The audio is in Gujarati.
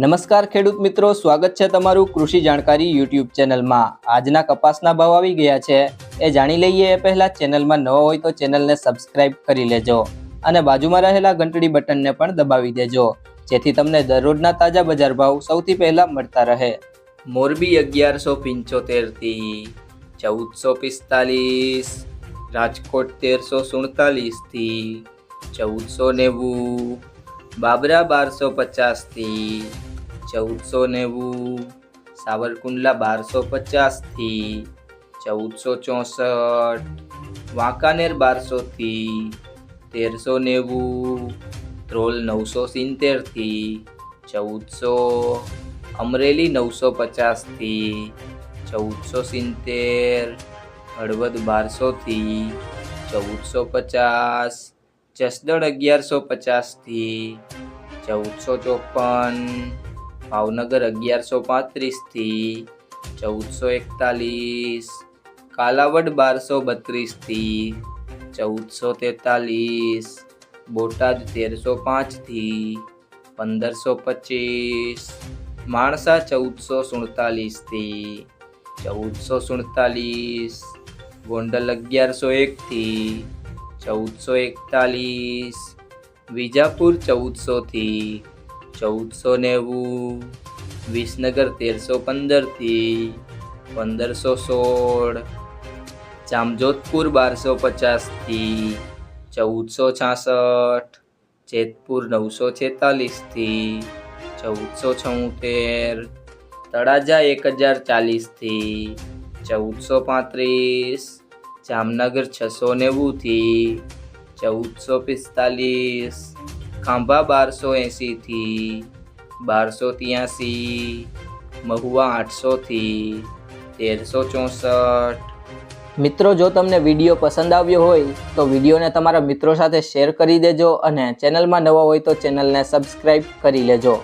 નમસ્કાર ખેડૂત મિત્રો, સ્વાગત છે તમારું કૃષિ જાણકારી યુટ્યુબ ચેનલમાં. આજના કપાસના ભાવ આવી ગયા છે. એ જાણી લઈએ એ પહેલાં ચેનલમાં નવો હોય તો ચેનલને સબસ્ક્રાઇબ કરી લેજો અને બાજુમાં રહેલા ઘંટડી બટનને પણ દબાવી દેજો. જેથી તમને દરરોજના તાજા બજાર ભાવ સૌથી પહેલાં મળતા રહે. મોરબી અગિયારસો પંચોતેરથી ચૌદસો પિસ્તાલીસ, રાજકોટ તેરસો સુડતાલીસથી ચૌદસો નેવું બાબરા બારસો પચાસથી ચૌદસો નેવું, સાવરકુંડલા બારસો પચાસથી ચૌદસો ચોસઠ, વાંકાનેર બારસોથી તેરસો નેવું, ધ્રોલ નવસો સિત્તેરથી ચૌદસો, અમરેલી નવસો પચાસથી ચૌદસો સિત્તેર, હળવદ બારસોથી ચૌદસો પચાસ જસદણ અગિયારસો પચાસથી ચૌદસો ચોપન, ભાવનગર અગિયારસો પાંત્રીસથી ચૌદસો એકતાલીસ, કાલાવડ બારસો બત્રીસથી ચૌદસો તેતાલીસ, બોટાદ તેરસો પાંચથી પંદરસો પચીસ, માણસા ચૌદસો સુડતાલીસથી ચૌદસો સુડતાલીસ, ગોંડલ અગિયારસો એકથી ચૌદસો એકતાલીસ, વિજાપુર ચૌદસોથી ચૌદસો નેવું વિસનગર તેરસો પંદરથી પંદરસો સોળ, જામજોધપુર બારસો પચાસથી ચૌદસો છાસઠ, જેતપુર નવસો છેતાલીસથી ચૌદસો છોતેર, તળાજા એક હજાર ચાલીસથી ચૌદસો પાંત્રીસ જામનગર છસો નેવુંથી ચૌદસો પિસ્તાલીસ, ખાંભા બારસો એંસીથી બારસો ત્યાંસી મહુવા આઠસોથી તેરસો ચોસઠ. મિત્રો, જો તમને વીડિયો પસંદ આવ્યો હોય, તો વિડીયોને તમારા મિત્રો સાથે શેર કરી દેજો અને ચેનલમાં નવા હોય તો ચેનલને સબસ્ક્રાઈબ કરી લેજો.